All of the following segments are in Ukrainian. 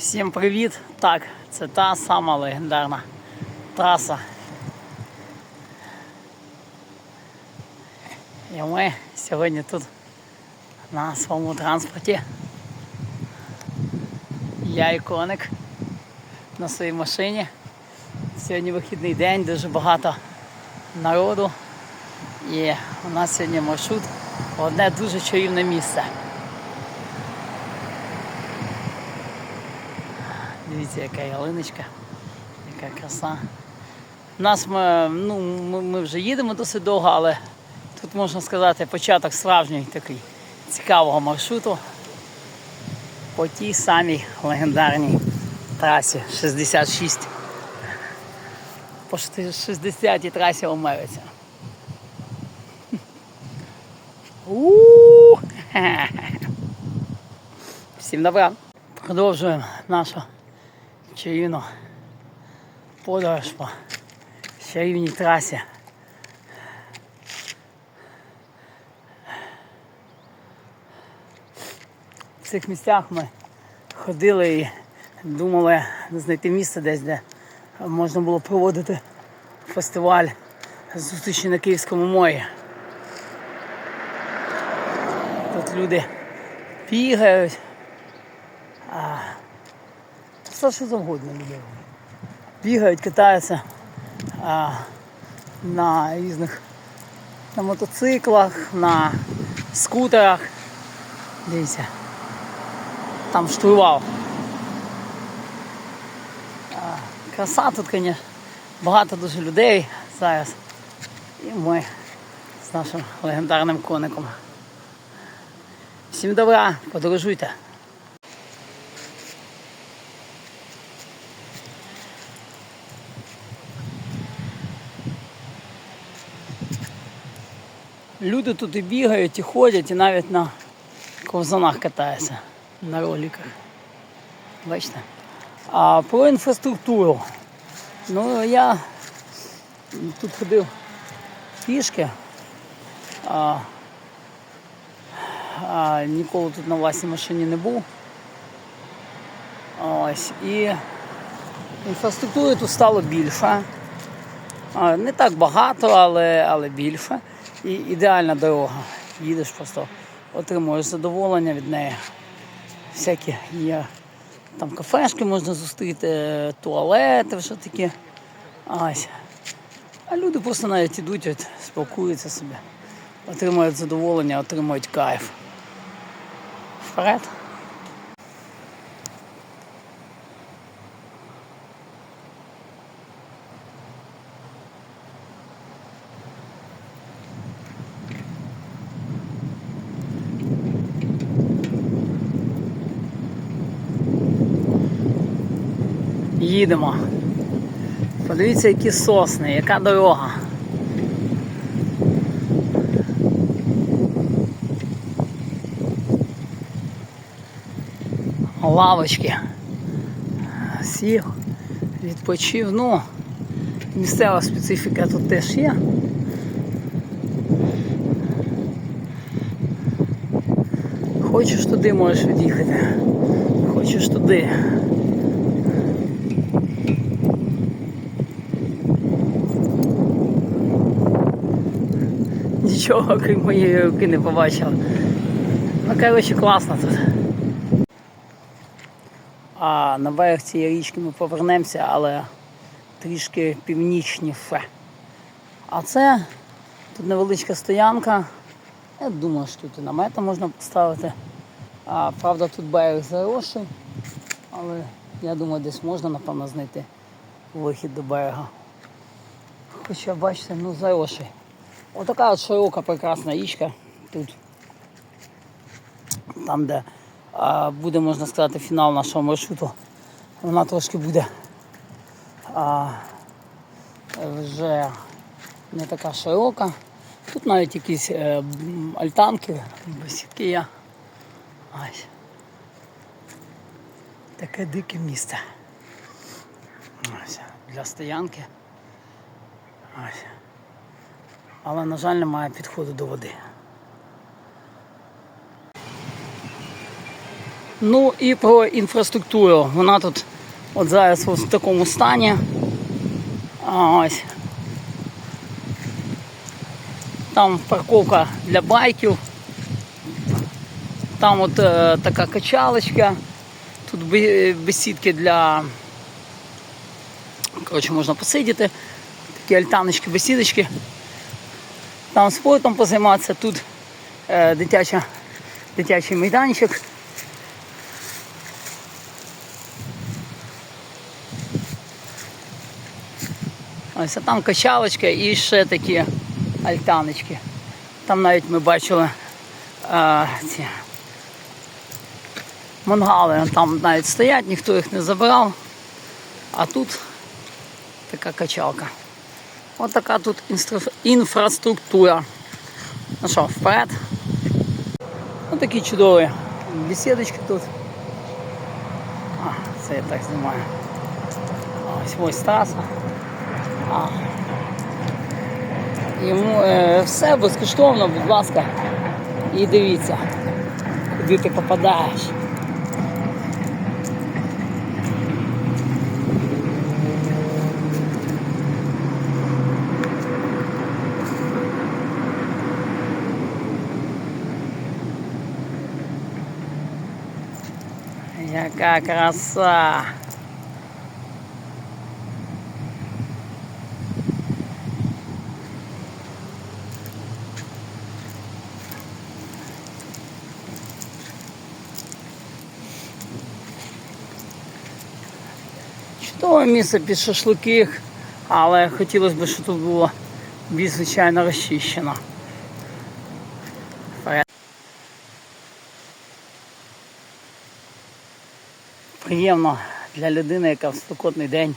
Всім привіт! Так, це та сама легендарна траса. І ми сьогодні тут на своєму транспорті. Я і коник на своїй машині. Сьогодні вихідний день, дуже багато народу. І у нас сьогодні маршрут в одне дуже чарівне місце. Дивіться, яка ялиночка, яка краса. Нас ми, ну, ми, вже їдемо досить довго, але тут можна сказати початок справжньої такий цікавого маршруту по тій самій легендарній трасі 66. По 60-й трасі Омериця. Всім добра. Продовжуємо нашу чарівну подорож по чарівній трасі. В цих місцях ми ходили і думали знайти місце десь, де можна було проводити фестиваль зустрічі на Київському морі. Тут люди бігають. Все що завгодно люди. Бігають, катаються а, на різних на мотоциклах, на скутерах. Дивіться. Там штурвал. А, краса тут, звісно, багато дуже людей зараз. І ми з нашим легендарним коником. Всім добра, подорожуйте. Люди тут і бігають, і ходять, і навіть на ковзанах катаються, на роликах. Бачите? А про інфраструктуру. Ну, я тут ходив пішки. А, а, ніколи тут на власній машині не був. Ось. І інфраструктури тут стало більше. Не так багато, але, але більше. І ідеальна дорога. Їдеш просто, отримуєш задоволення від неї. Всякі є там кафешки можна зустріти, туалети, все таке. А люди просто навіть ідуть, от, спілкуються собі, отримують задоволення, отримують кайф. Вперед. Їдемо. Подивіться, які сосни, яка дорога. Лавочки. Сів, відпочив. Ну, місцева специфіка тут теж є. Хочеш туди, можеш від'їхати. Хочеш туди. Нічого, крім моєї руки, не побачив. Ну, коротше, класно тут. А на берег цієї річки ми повернемося, але трішки північніше. А це тут невеличка стоянка. Я думаю, що тут і намета можна поставити. А, правда, тут берег заросший, але я думаю, десь можна, напевно, знайти вихід до берега. Хоча, бачите, ну заросший. Отака от широка прекрасна річка тут. Там, де а, буде, можна сказати, фінал нашого маршруту. Вона трошки буде а, вже не така широка. Тут навіть якісь е, альтанки, бесідки є. Ось. Таке дике місце. Ось. Для стоянки. Ось. Але, на жаль, немає підходу до води. Ну і про інфраструктуру. Вона тут от зараз в такому стані. Ось. Там парковка для байків. Там от е, така качалочка. Тут бесідки для. Коротше, можна посидіти. Такі альтаночки, бесідочки. Там спортом позайматися, тут е, дитяча, дитячий майданчик. Ось а там качалочка і ще такі альтаночки. Там навіть ми бачили е, ці мангали там навіть стоять, ніхто їх не забирав. А тут така качалка. Ось така тут інфраструктура. Ну що, вперед. Ось такі чудові бесідочки тут. А, це я так знімаю. Ось ось траса. А. Йому е, все безкоштовно, будь ласка. І дивіться, куди ти попадаєш. Яка краса! Чудове місце під шашлики, але хотілося б, щоб тут було більш звичайно розчищено. Приємно для людини, яка в спекотний день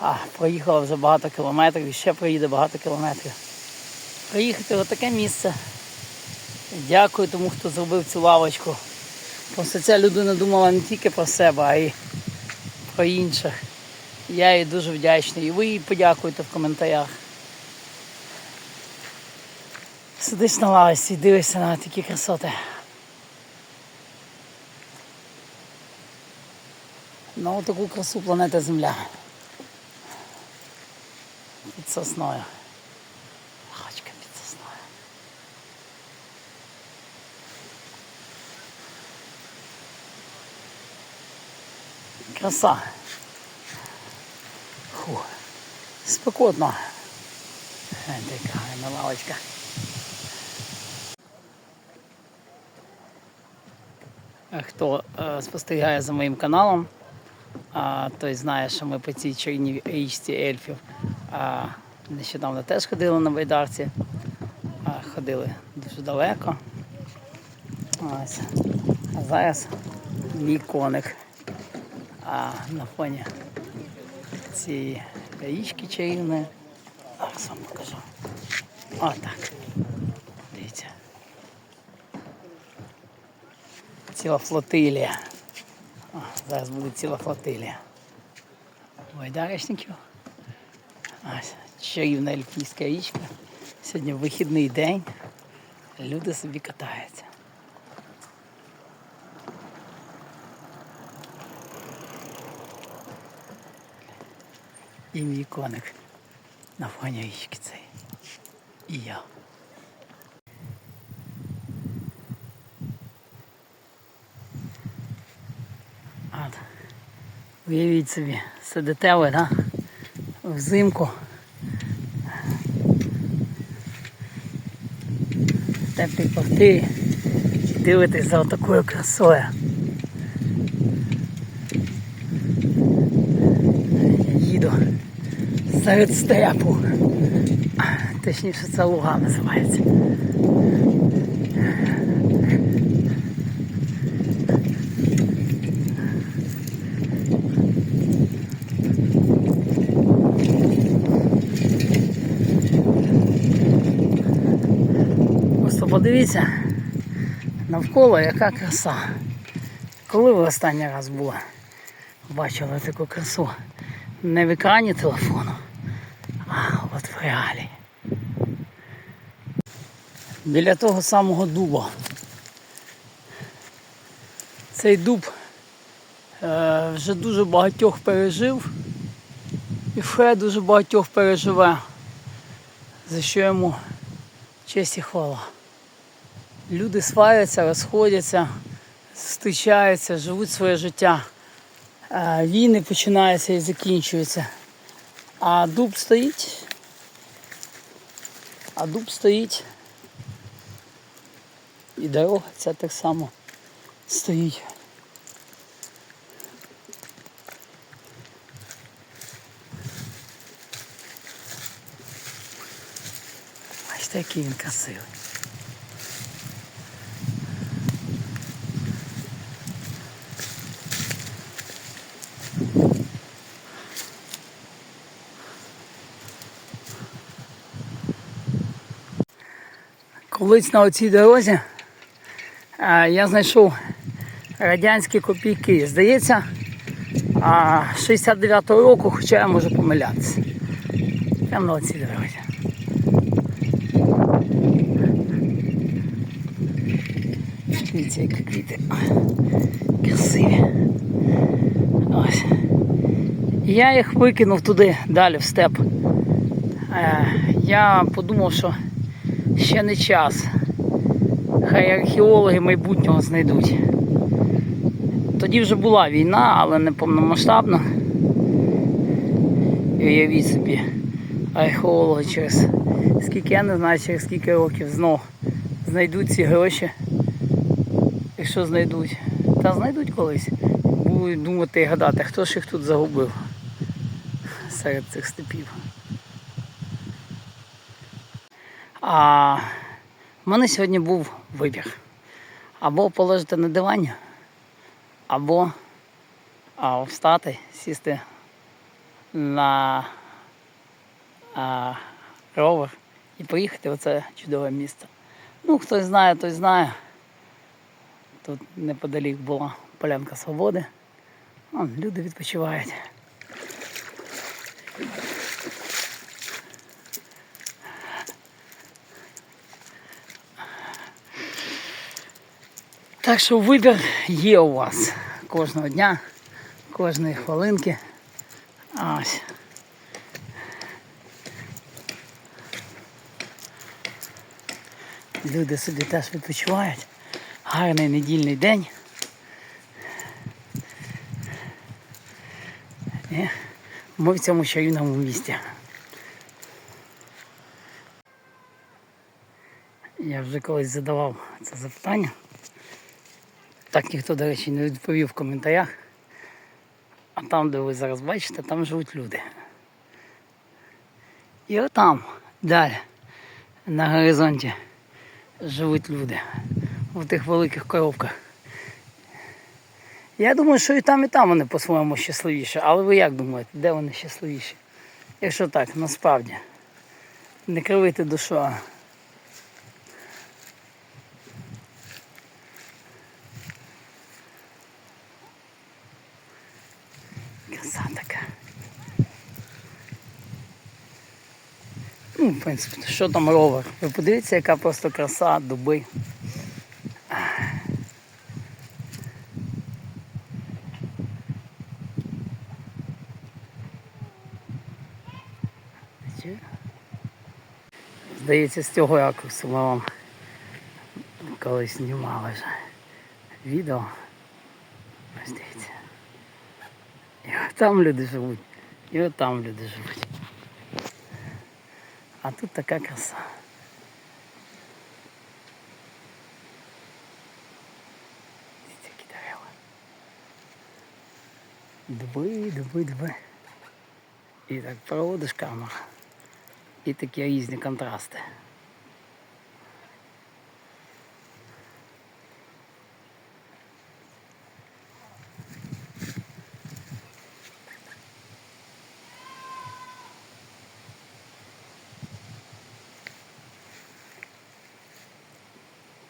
а, проїхала вже багато кілометрів і ще проїде багато кілометрів. Приїхати в таке місце. Дякую тому, хто зробив цю лавочку. Просто ця людина думала не тільки про себе, а й про інших. Я їй дуже вдячний. І ви їй подякуйте в коментарях. Сидиш на лавочці і дивишся на такі красоти. На таку красу планета Земля. Під сосною. Хачка під сосною. Краса. Фу. Спекотно. Глянь, Така гарна лавочка. Хто е, спостерігає за моїм каналом, а, той знає, що ми по цій чарівній річці ельфів а, нещодавно теж ходили на байдарці. А, ходили дуже далеко. Ось. А зараз мій коник а, на фоні цієї річки чарівної. Зараз вам покажу. Отак. Дивіться. Ціла флотилія. Зараз буде ціла флотилія. Байдарочників. Ось чарівна ельфійська річка. Сьогодні вихідний день. Люди собі катаються. І мій коник на фоні річки цей. І я. Уявіть собі, сидите ви, да? взимку. В теплій квартирі і дивитесь за отакою красою. Їду серед степу. Точніше це луга називається. Просто подивіться навколо яка краса. Коли ви останній раз були? Бачили таку красу? Не в екрані телефону, а от в реалі. Біля того самого дуба. Цей дуб Е, вже дуже багатьох пережив і ще дуже багатьох переживе, за що йому честь і хвала. Люди сваряться, розходяться, зустрічаються, живуть своє життя. Е, Війни починаються і закінчуються. А дуб стоїть. А дуб стоїть. І дорога ця так само стоїть. Бачите, який він красивий. Колись на оцій дорозі е, я знайшов радянські копійки. Здається, 69-го року, хоча я можу помилятися. Прямо на оцій дорозі. Дивіться, які квіти. Красиві. Ось. Я їх викинув туди, далі в степ. Е, Я подумав, що ще не час. Хай археологи майбутнього знайдуть. Тоді вже була війна, але не повномасштабна. Уявіть собі, археологи через скільки я не знаю, через скільки років знов знайдуть ці гроші. Якщо знайдуть. Та знайдуть колись. Будуть думати і гадати, хто ж їх тут загубив серед цих степів. А в мене сьогодні був вибір. Або полежати на дивані, або а, встати, сісти на а, ровер і поїхати в це чудове місце. Ну, хтось знає, той знає. Тут неподалік була полянка свободи. Вон, люди відпочивають. Так що вибір є у вас кожного дня, кожної хвилинки. Ось. Люди собі теж відпочивають. Гарний недільний день. І ми в цьому чарівному місті. Я вже колись задавав це запитання. Так ніхто, до речі, не відповів в коментарях. А там, де ви зараз бачите, там живуть люди. І отам, далі, на горизонті, живуть люди. В тих великих коробках. Я думаю, що і там, і там вони по-своєму щасливіші. Але ви як думаєте, де вони щасливіші? Якщо так, насправді. Не кривити душу. а Краса така. Ну, в принципі, що там ровер? Ви подивіться, яка просто краса, дуби. Здається, з цього ракурсу ми вам колись знімали вже відео. Ось дивіться. І от там люди живуть, і от там люди живуть. А тут така краса. Дивіться, які дерева. Дуби, дуби, дуби. І так проводиш камеру. І такі різні контрасти.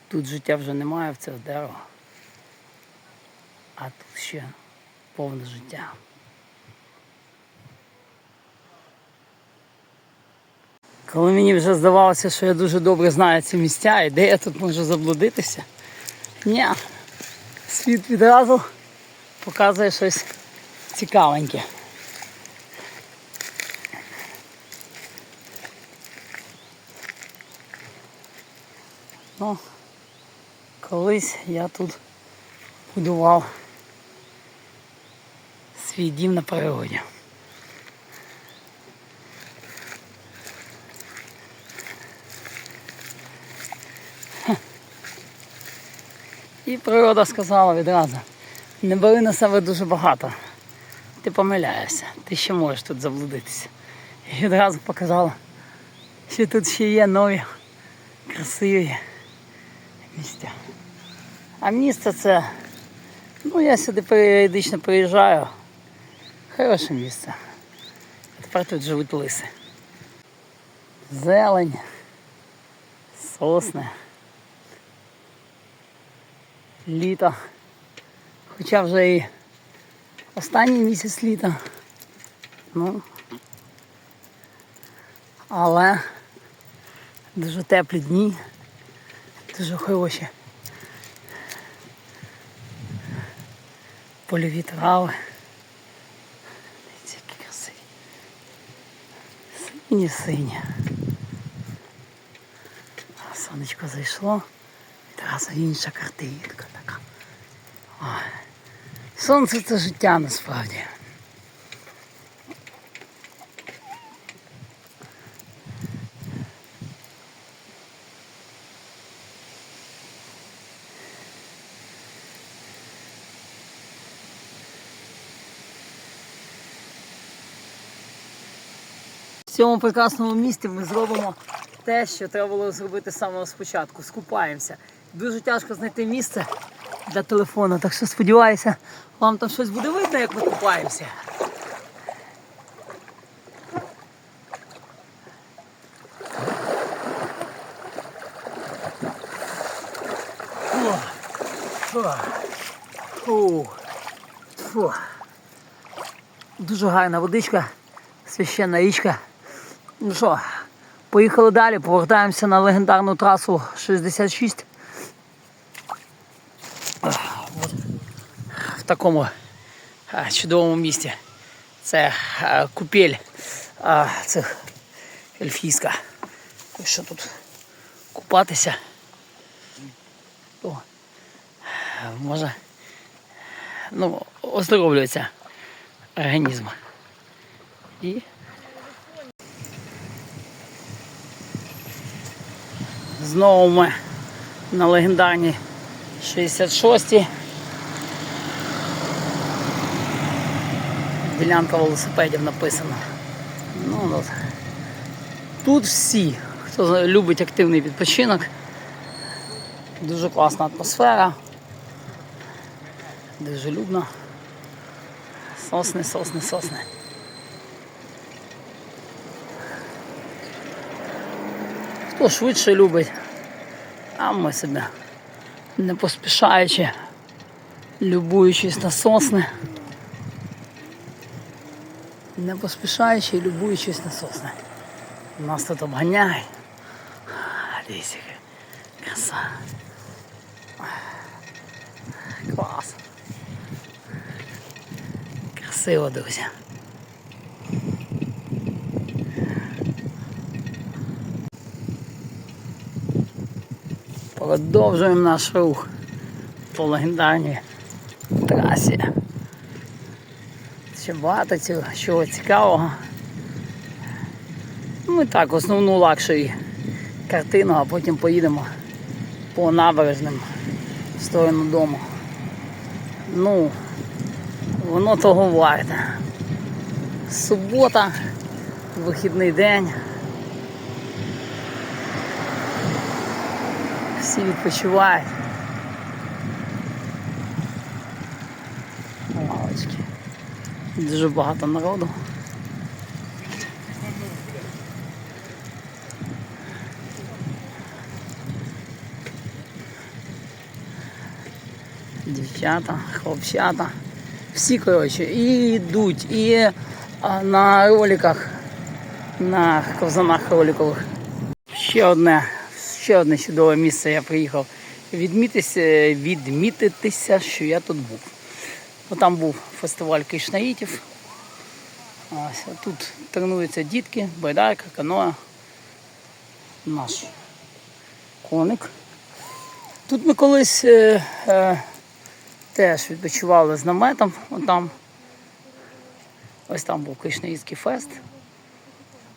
Тут життя вже немає в цього дерева. А тут ще повне життя. Коли мені вже здавалося, що я дуже добре знаю ці місця і де я тут можу заблудитися. Ні. Світ відразу показує щось цікавеньке. Ну, колись я тут будував свій дім на природі. І природа сказала відразу, не бери на себе дуже багато. Ти помиляєшся, ти ще можеш тут заблудитися. І відразу показала, що тут ще є нові красиві місця. А місце це, ну я сюди періодично приїжджаю. Хороше місце. Тепер тут живуть лиси. Зелень, сосни. Літо. Хоча вже і останній місяць літа. Ну, але дуже теплі дні, дуже хороші. Польові трави. Дивіться, які красиві. Сині сині. Сонечко зайшло. Відразу інша картинка така. Ой. Сонце це життя насправді. Цьому прекрасному місті ми зробимо те, що треба було зробити з самого спочатку. Скупаємося. Дуже тяжко знайти місце для телефону, так що сподіваюся, вам там щось буде видно, як ми купаємося. Фу, фу. Дуже гарна водичка, священна річка. Ну що, поїхали далі, повертаємося на легендарну трасу 66. В такому чудовому місті. Це купель а, цих ельфійська. Що тут купатися. О, може ну, оздоровлюється організм. І Знову ми на легендарній 66-й. Ділянка велосипедів написано. Ну, от. Тут всі, хто любить активний відпочинок. Дуже класна атмосфера. Дуже людно. Сосни, сосни, сосни. Хто швидше любить, а ми собі не поспішаючи, любуючись на сосни. Не поспішаючи і любуючись на сосни. Нас тут обганяють. Дивіться, краса. Клас. Красиво, друзі. Продовжуємо наш рух по легендарній трасі. Ще багато цього чого цікавого. Ми так, основну лакшері картину, а потім поїдемо по набережним в сторону дому. Ну, воно того варте. Субота, вихідний день. Всі відпочивають. Лавочки. Дуже багато народу. Дівчата, хлопчата. Всі, коротше, і йдуть, і на роликах, на ковзанах роликових. Ще одне, ще одне чудове місце я приїхав відмітися, відмітитися, що я тут був. Бо там був фестиваль кишнаїтів. Ось, тут тренуються дітки, байдарка, каноа. Наш коник. Тут ми колись е, е, теж відпочивали з наметом. От там. Ось там був Кришнаїдський фест.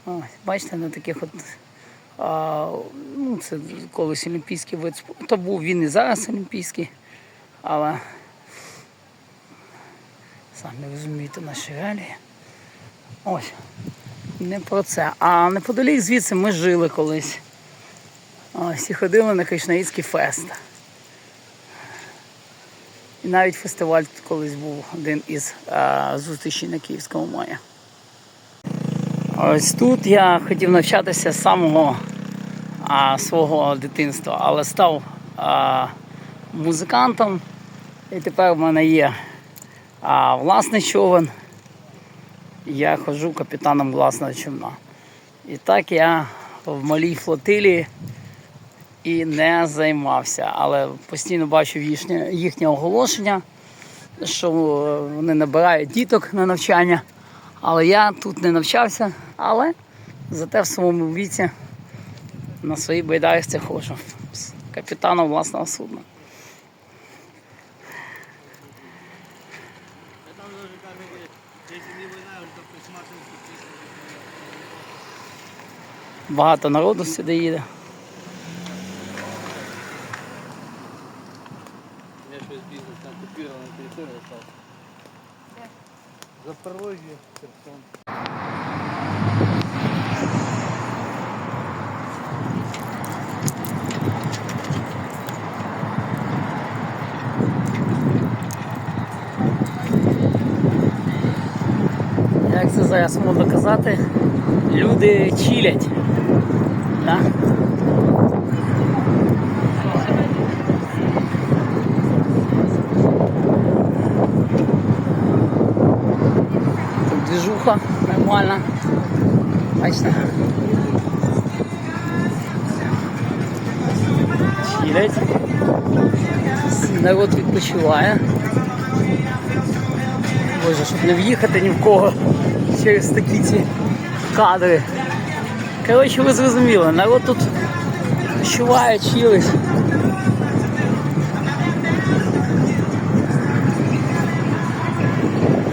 Ось, бачите, на таких от. Ну, це колись олімпійський вид спорту був, він і зараз олімпійський, але самі розумієте наші реалії. Ось, не про це. А неподалік звідси ми жили колись. Ось і ходили на Кришнаїдський фест. І навіть фестиваль тут колись був один із а, зустрічей на Київському морі. Ось тут я хотів навчатися з самого а, свого дитинства, але став а, музикантом. І тепер в мене є а, власний човен. Я ходжу капітаном власного човна. І так я в малій флотилії і не займався. Але постійно бачив їхнє, їхнє оголошення, що е, вони набирають діток на навчання. Але я тут не навчався, але зате в своєму віці на своїй байдарці ходжу з капітаном власного судна. Багато народу сюди їде. Я щось бізнес там оккупирована територія став. Запорожжя, Херсон. Як це зараз можна казати, люди чилять. Да? Тут движуха нормально. Бачите? Чилять. Народ відпочиває. Боже, щоб не в'їхати ні в кого через такі ці кадри. Коротше, ви зрозуміли, народ тут відчуває, чилить.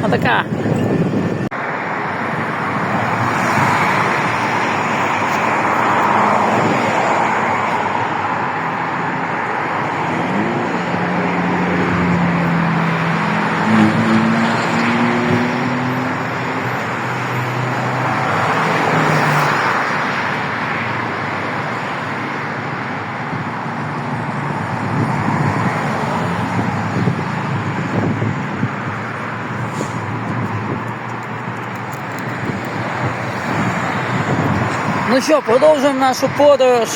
А така. Ну що, продовжуємо нашу подорож.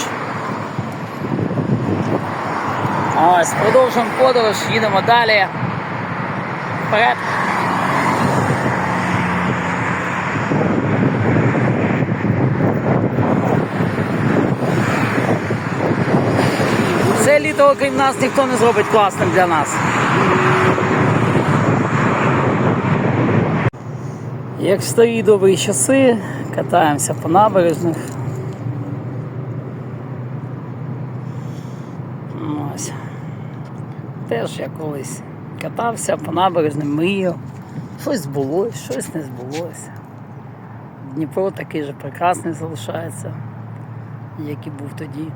Ось, продовжуємо подорож, їдемо далі. Вперед. Це літо, окрім нас, ніхто не зробить класним для нас. Як старі добрі часи, катаємося по набережних. Ось. Теж я колись катався по набережним, мріяв. Щось збулося, щось не збулося. Дніпро такий же прекрасний залишається, як і був тоді.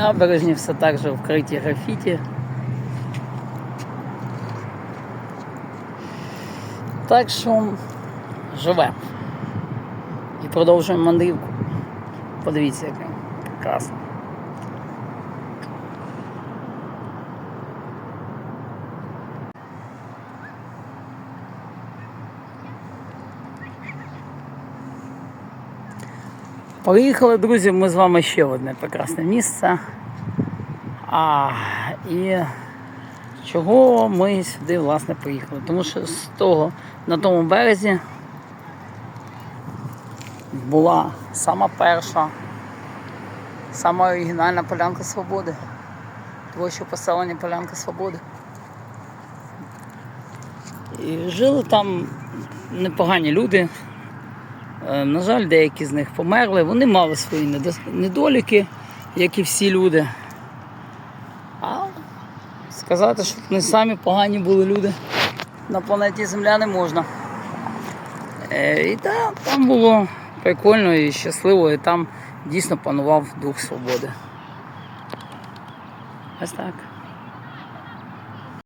Набережні все так же вкриті графіті. Так що живемо. І продовжуємо мандрівку. Подивіться, яке прекрасно. Поїхали, друзі, ми з вами ще одне прекрасне місце. А, і Чого ми сюди власне поїхали? Тому що з того на тому березі була сама перша, сама оригінальна полянка свободи. Площа поселення Полянка Свободи. І жили там непогані люди. Е, На жаль, деякі з них померли. Вони мали свої недоліки, як і всі люди. А сказати, що вони самі погані були люди на планеті Земля не можна. Е, І так, там було прикольно і щасливо, і там дійсно панував дух свободи. Ось так.